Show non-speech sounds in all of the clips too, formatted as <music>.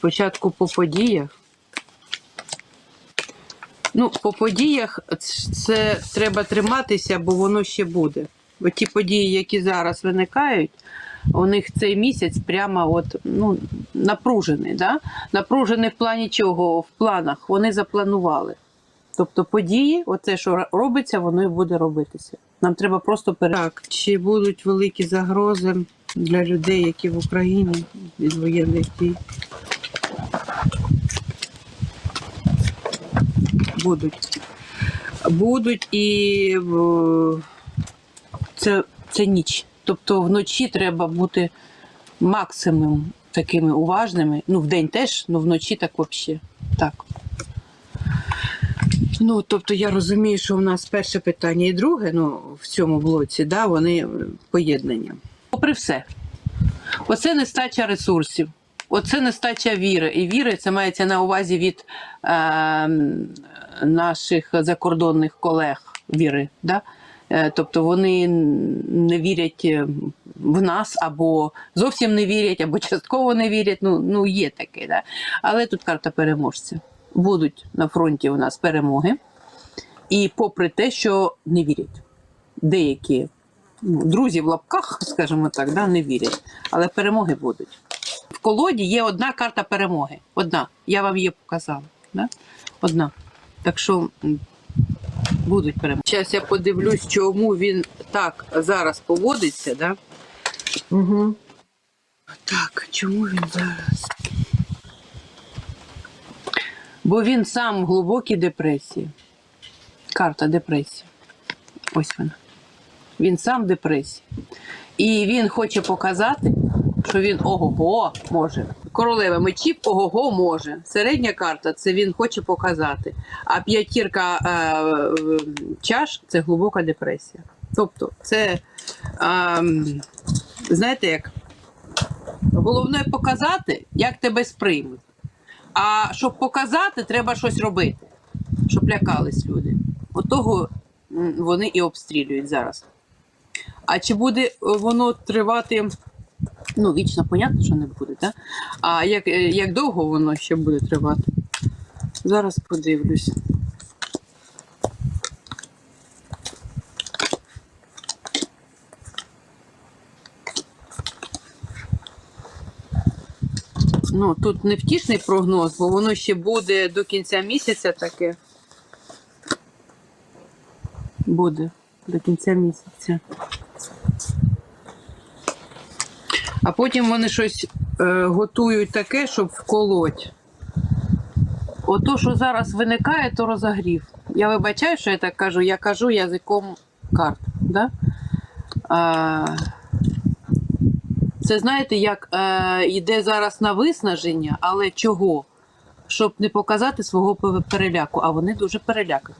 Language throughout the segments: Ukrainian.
Спочатку по подіях. Ну, по подіях це треба триматися, бо воно ще буде. Бо ті події, які зараз виникають, у них цей місяць прямо от, ну, напружений. Да? Напружений в плані чого? В планах. Вони запланували. Тобто події, оце, що робиться, воно і буде робитися. Нам треба просто пере... Так, чи будуть великі загрози для людей, які в Україні від воєнних дій? Будуть. Будуть і це, це ніч. Тобто вночі треба бути максимум такими уважними. Ну, вдень теж, ну вночі так взагалі. Так. Ну, тобто я розумію, що в нас перше питання і друге, ну, в цьому блоці, да, вони поєднані. Попри все, оце нестача ресурсів, оце нестача віри. І віри це мається на увазі від е, наших закордонних колег віри. Да? Е, Тобто вони не вірять е, в нас, або зовсім не вірять, або частково не вірять. Ну, ну є таке. Да? Але тут карта переможця. Будуть на фронті у нас перемоги. І попри те, що не вірять. Деякі ну, друзі в лапках, скажімо так, да, не вірять. Але перемоги будуть. Колоді є одна карта перемоги. Одна. Я вам її показала. Да? Одна. Так що будуть перемоги. Зараз я подивлюсь, чому він так зараз поводиться. Да? Угу. Так, чому він зараз? Бо він сам в глибокій депресії. Карта депресії. Ось вона. Він сам в депресії. І він хоче показати, що він ого-го може. Королева мечів ого-го може. Середня карта це він хоче показати. А п'ятірка е, чаш це глибока депресія. Тобто, це, е, знаєте, як Головне показати, як тебе сприймуть. А щоб показати, треба щось робити, щоб лякались люди. Отого м, вони і обстрілюють зараз. А чи буде е, воно тривати? Ну, вічно, понятно, що не буде, так? А як, е, як довго воно ще буде тривати? Зараз подивлюсь. Ну, тут не втішний прогноз, бо воно ще буде до кінця місяця таке. Буде до кінця місяця. А потім вони щось е, готують таке, щоб вколоть. Ото, що зараз виникає, то розогрів. Я вибачаю, що я так кажу, я кажу язиком карт. Да? А, це знаєте, як е, йде зараз на виснаження, але чого? Щоб не показати свого переляку, а вони дуже перелякані.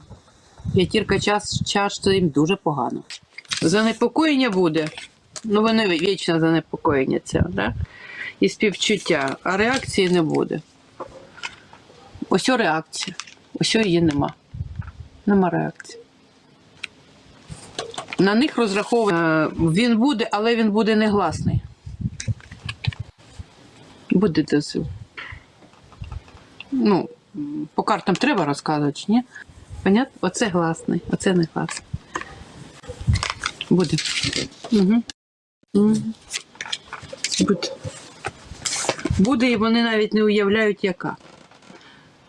П'ятірка час, чаш це їм дуже погано. Занепокоєння буде. Ну, вони вічно занепокоєння це, да? і співчуття, а реакції не буде. Ось реакція. Ось її нема. Нема реакції. На них розраховує. е, Він буде, але він буде негласний. Буде дозив. Ну, по картам треба розказувати, чи ні? Понятно? Оце гласний, оце не гласний. Буде. Угу. Буде. І вони навіть не уявляють, яка.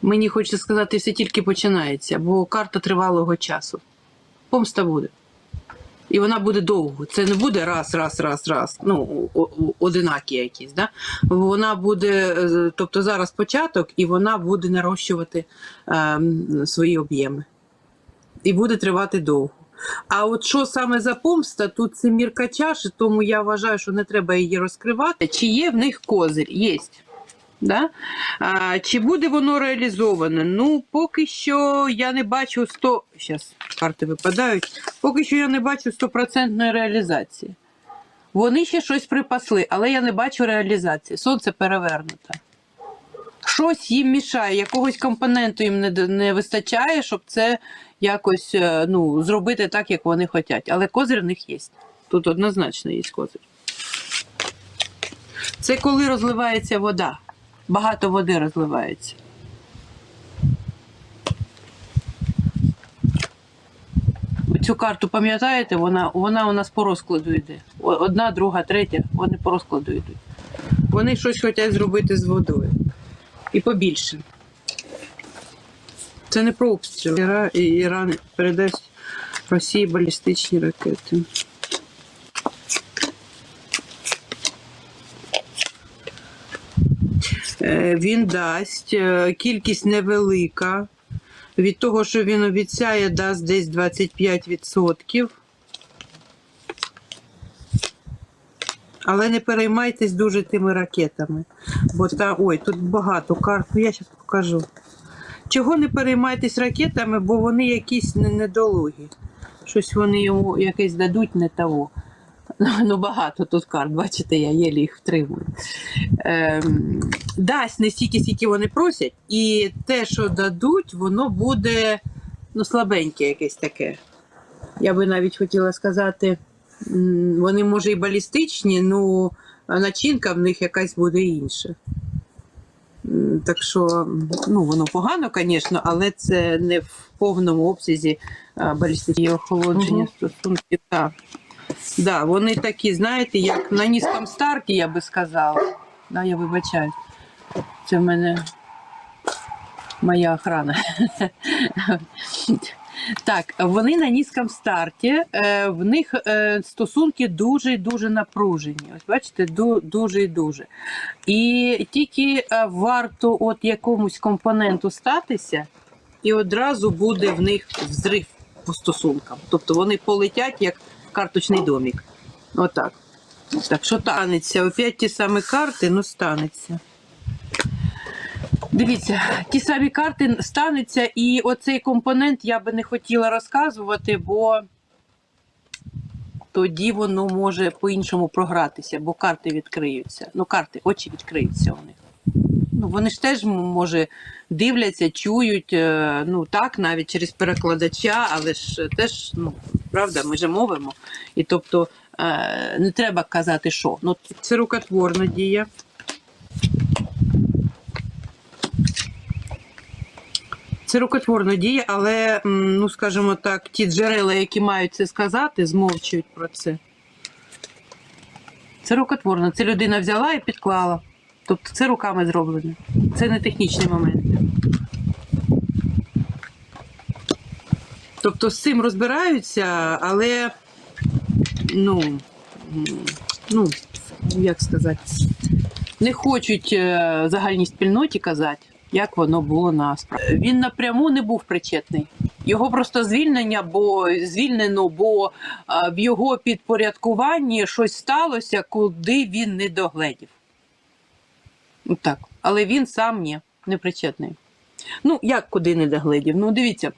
Мені хочеться сказати, все тільки починається, бо карта тривалого часу. Помста буде. І вона буде довго. Це не буде раз, раз, раз, раз. Ну, одинакі якісь. Да? Вона буде, е, тобто зараз початок, і вона буде нарощувати ем, свої об'єми. І буде тривати довго. А от що саме за помста, тут це мірка чаші, тому я вважаю, що не треба її розкривати. Чи є в них козир? Є. Да? А, чи буде воно реалізоване? Ну, поки що я не бачу 100... Зараз карти випадають. Поки що я не бачу стопроцентної реалізації. Вони ще щось припасли, але я не бачу реалізації. Сонце перевернуте. Щось їм мішає, якогось компоненту їм не, не вистачає, щоб це якось е, ну, зробити так, як вони хочуть. Але козир в них є. Тут однозначно є козир. Це коли розливається вода. багато води розливається. Цю карту пам'ятаєте, вона, вона у нас по розкладу йде. Одна, друга, третя, вони по розкладу йдуть. Вони щось хочуть зробити з водою. І побільше. Це не про обстріл. Іран передасть Росії балістичні ракети. Е, Він дасть е, кількість невелика. Від того, що він обіцяє, дасть десь 25%. Але не переймайтесь дуже тими ракетами. Бо та, ой, тут багато карт. Ну, я зараз покажу. Чого не переймайтесь ракетами, бо вони якісь не- недолугі. Щось вони йому якесь дадуть не того. <laughs> Ну, багато тут карт, бачите, я єлі їх втримую. Ем, дасть не стільки, скільки вони просять, і те, що дадуть, воно буде ну, слабеньке якесь таке. Я би навіть хотіла сказати, вони може і балістичні, ну начинка в них якась буде інша. Так що, ну, воно погано, звісно, але це не в повному обсязі балістичні охолодження угу. стосунків. Так. Да, вони такі, знаєте, як на низькому старті, я би сказала. Да, я вибачаю. Це в мене моя охрана. Так, вони на низькому старті, е, в них е, стосунки дуже і дуже напружені. Ось бачите, дуже і дуже. І тільки е, варто от якомусь компоненту статися, і одразу буде в них взрив по стосункам. Тобто вони полетять як карточний домик. Отак. Так що станеться? Опять ті самі карти, ну станеться. Дивіться, ті самі карти станеться, і оцей компонент я би не хотіла розказувати, бо тоді воно може по-іншому програтися, бо карти відкриються. Ну, карти, очі відкриються у них. Ну, вони ж теж може дивляться, чують, е, ну так, навіть через перекладача, але ж теж, ну, правда, ми же мовимо. І тобто е, не треба казати, що. Ну, це рукотворна дія. Це рукотворна дія, але, ну скажімо так, ті джерела, які мають це сказати, змовчують про це. Це рукотворно. Це людина взяла і підклала. Тобто це руками зроблено. Це не технічний момент. Тобто з цим розбираються, але ну, ну як сказати, не хочуть е, загальній спільноті казати, як воно було насправді. Він напряму не був причетний. Його просто звільнення, бо звільнено, бо е, в його підпорядкуванні щось сталося, куди він не догледів. Так. Але він сам ні, не причетний. Ну, як куди не догледів? Ну, дивіться,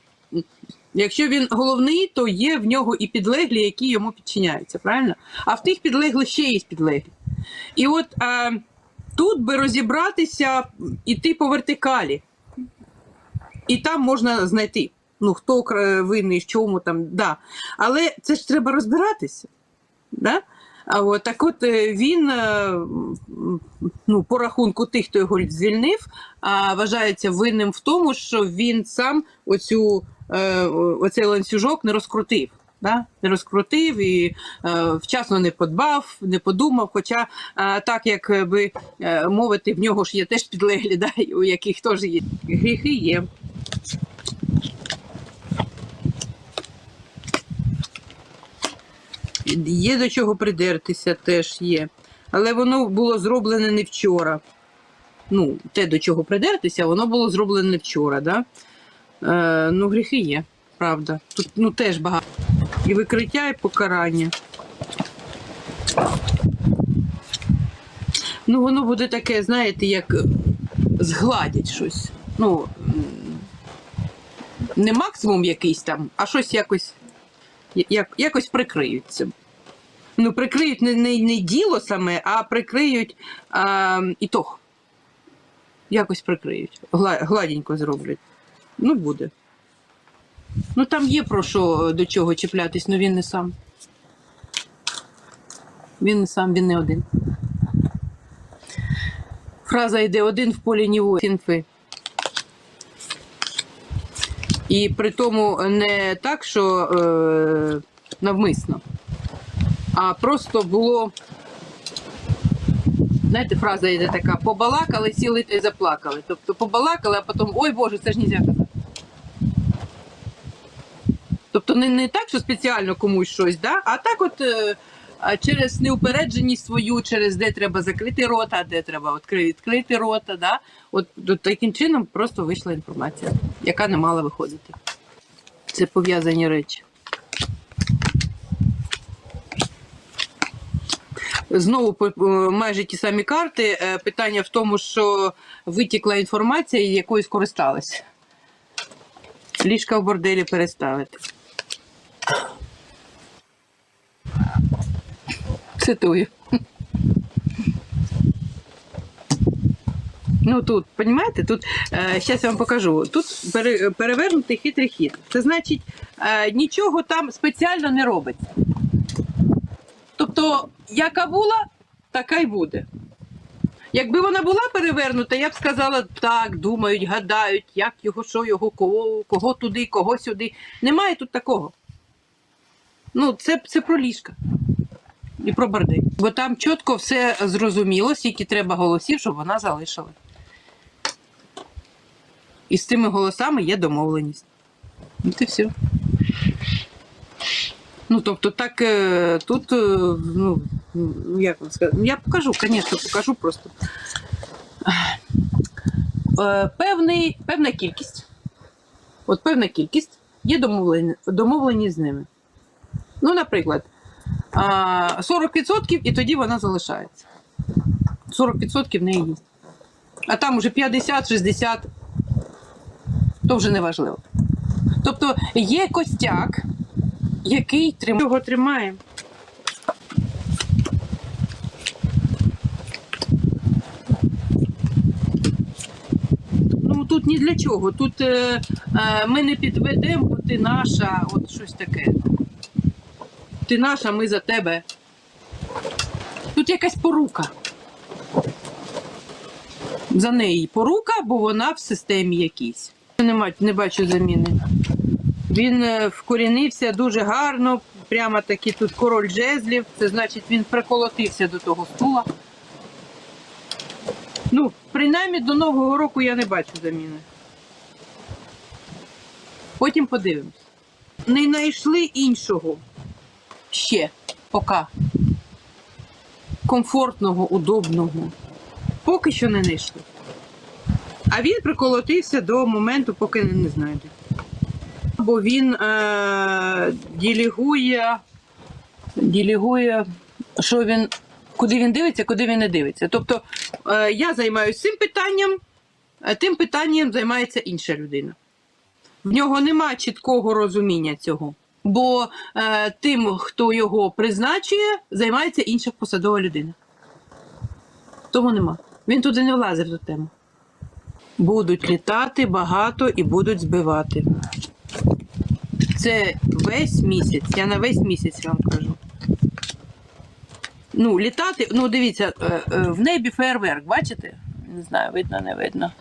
якщо він головний, то є в нього і підлеглі, які йому підчиняються, правильно? А в тих підлеглих ще є підлеглі. І от а, тут би розібратися, іти по вертикалі. І там можна знайти, ну, хто винний, в чому там, да. Але це ж треба розбиратися. Да? А от, так от е, він, е, ну, по рахунку тих, хто його звільнив, вважається винним в тому, що він сам оцю, е, оцей ланцюжок не розкрутив. Да? Не розкрутив і е, вчасно не подбав, не подумав. Хоча е, так, як би е, мовити, в нього ж є теж підлеглі, <laughs> да? у яких теж є гріхи є. Є до чого придертися, теж є. Але воно було зроблене не вчора. Ну, те, до чого придертися, воно було зроблене не вчора. Да? Е, ну, гріхи є, правда. Тут ну, теж багато. І викриття, і покарання. Ну, воно буде таке, знаєте, як згладять щось. Ну, не максимум якийсь там, а щось якось, як, якось прикриються. Ну, прикриють не, не, не діло саме, а прикриють а, ітог. Якось прикриють. Гла, гладенько зроблять. Ну, буде. Ну, там є про що до чого чіплятись, але він не сам. Він не сам, він не один. Фраза йде один в полі ні воїн. інфи. І при тому не так, що е, навмисно, а просто було. Знаєте, фраза йде така: побалакали, сіли та й заплакали. Тобто побалакали, а потім ой Боже, це ж нельзя казати. Тобто не, не так, що спеціально комусь щось, да? а так от е, через неупередженість свою, через де треба закрити рота, де треба відкрити рота. Да? От, от таким чином просто вийшла інформація, яка не мала виходити. Це пов'язані речі. Знову по- майже ті самі карти. Е, Питання в тому, що витікла інформація якою скористалися. Ліжка в борделі переставити. Цитую. Ну тут, розумієте, тут зараз я вам покажу. Тут перевернутий хитрий хід. Це значить, е, нічого там спеціально не робиться. Тобто, яка була, така й буде. Якби вона була перевернута, я б сказала, так, думають, гадають, як його, що його, кого, кого туди, кого сюди. Немає тут такого. Ну, це, це про ліжка. І про бордель. Бо там чітко все зрозуміло, скільки треба голосів, щоб вона залишила. І з цими голосами є домовленість. От і все. Ну, тобто, так е, тут, е, ну, ну, як вам сказати, я покажу, звісно, покажу просто. Е, Певний, певна кількість. От певна кількість є домовлені, домовлені з ними. Ну, наприклад, 40% і тоді вона залишається. 40% в неї є. А там уже 50-60, то вже не важливо. Тобто є костяк, який тримає. Його тримає. Ну тут ні для чого. Тут е, е, ми не підведемо, бо ти наша, от щось таке. Ти наша, ми за тебе. Тут якась порука. За неї порука, бо вона в системі якійсь. Нема, не бачу заміни. Він е, вкорінився дуже гарно, прямо таки тут король жезлів. Це значить, він приколотився до того стула. Ну, принаймні до Нового року я не бачу заміни. Потім подивимось. Не знайшли іншого ще поки. Комфортного, удобного. Поки що не знайшли. А він приколотився до моменту, поки не, знайде. Бо він е, делегує, делегує, що він, куди він дивиться, куди він не дивиться. Тобто е, я займаюся цим питанням, а тим питанням займається інша людина. В нього нема чіткого розуміння цього. Бо е, тим, хто його призначує, займається інша посадова людина. Тому нема. Він туди не влазив до тему. Будуть літати багато і будуть збивати. Це весь місяць. Я на весь місяць вам кажу. Ну, літати, ну дивіться, е, е, в небі фейерверк, бачите? Не знаю, видно, не видно.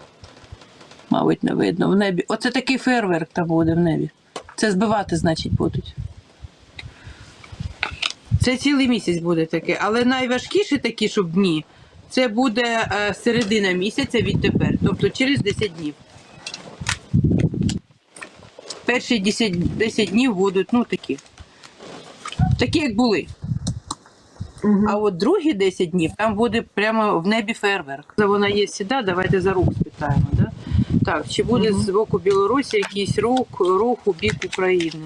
Мабуть, не видно. В небі. Оце такий фейерверк там буде в небі. Це збивати, значить, будуть. Це цілий місяць буде таке. Але найважкіші такі, щоб дні, це буде е, середина місяця відтепер, тобто через 10 днів. Перші 10, 10 днів будуть, ну такі. Такі, як були. А от другі 10 днів там буде прямо в небі фейерверк. Вона є сюди, давайте за рух спитаємо. Так, чи буде з боку Білорусі якийсь рух, рух у бік України?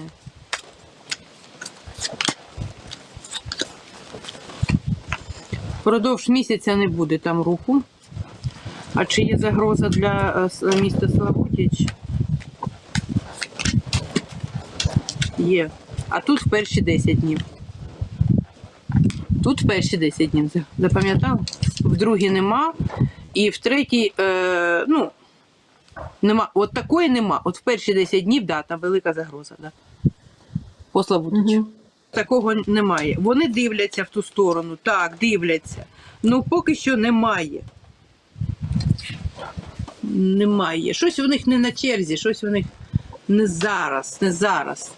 Продовж місяця не буде там руху. А чи є загроза для е, с- міста Славутич? Є. А тут в перші 10 днів. Тут в перші 10 днів. за- Запам'ятали? В другій нема. І в третій, е, ну, нема. От такої нема. От в перші 10 днів, да, там велика загроза. Да. По Славутичу. Мгм. Такого немає. Вони дивляться в ту сторону, так, дивляться. Ну поки що немає. немає. Щось у них не на черзі, щось у них не зараз, не зараз.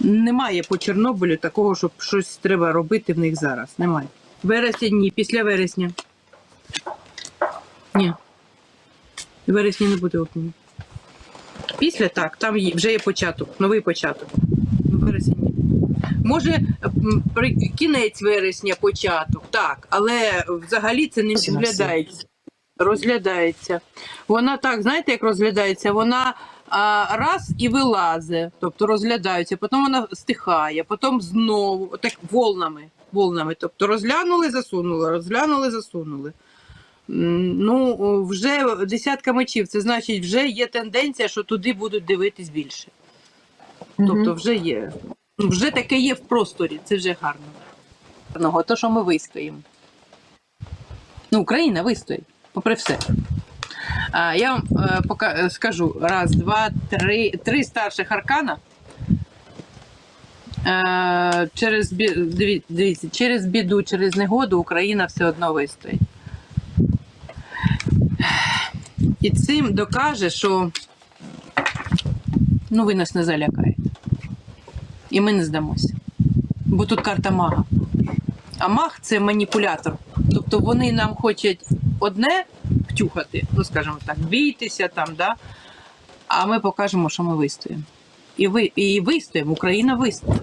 Немає по Чорнобилю такого, щоб щось треба робити в них зараз. Немає. Вересень ні, після вересня. Ні. В вересні не буде опені. Після так, там є- вже є початок, новий початок. Ну, ні. Може, м, при кінець вересня початок, так, але взагалі це не розглядається. Розглядається. Вона так, знаєте, як розглядається? Вона а, раз і вилазить, тобто розглядається, потім вона стихає, потім знову, так волнами. волнами. Тобто розглянули, засунули, розглянули, засунули. Ну, вже десятка мечів, це значить, вже є тенденція, що туди будуть дивитись більше. Тобто вже є. Вже таке є в просторі, це вже гарно. Гарного, То, що ми вистоїмо. Ну, Україна вистоїть, попри все. А, я вам е, пока, е, скажу: раз, два, три, три старших аркана. Е, через, дивіться, через біду, через негоду Україна все одно вистоїть. І цим докаже, що ну, ви нас не залякаєте. І ми не здамося. Бо тут карта мага. А маг це маніпулятор. Тобто вони нам хочуть одне втюхати, ну скажімо так, бійтеся там, да? а ми покажемо, що ми вистоїмо. І, ви, і вистоїмо, Україна вистоїть.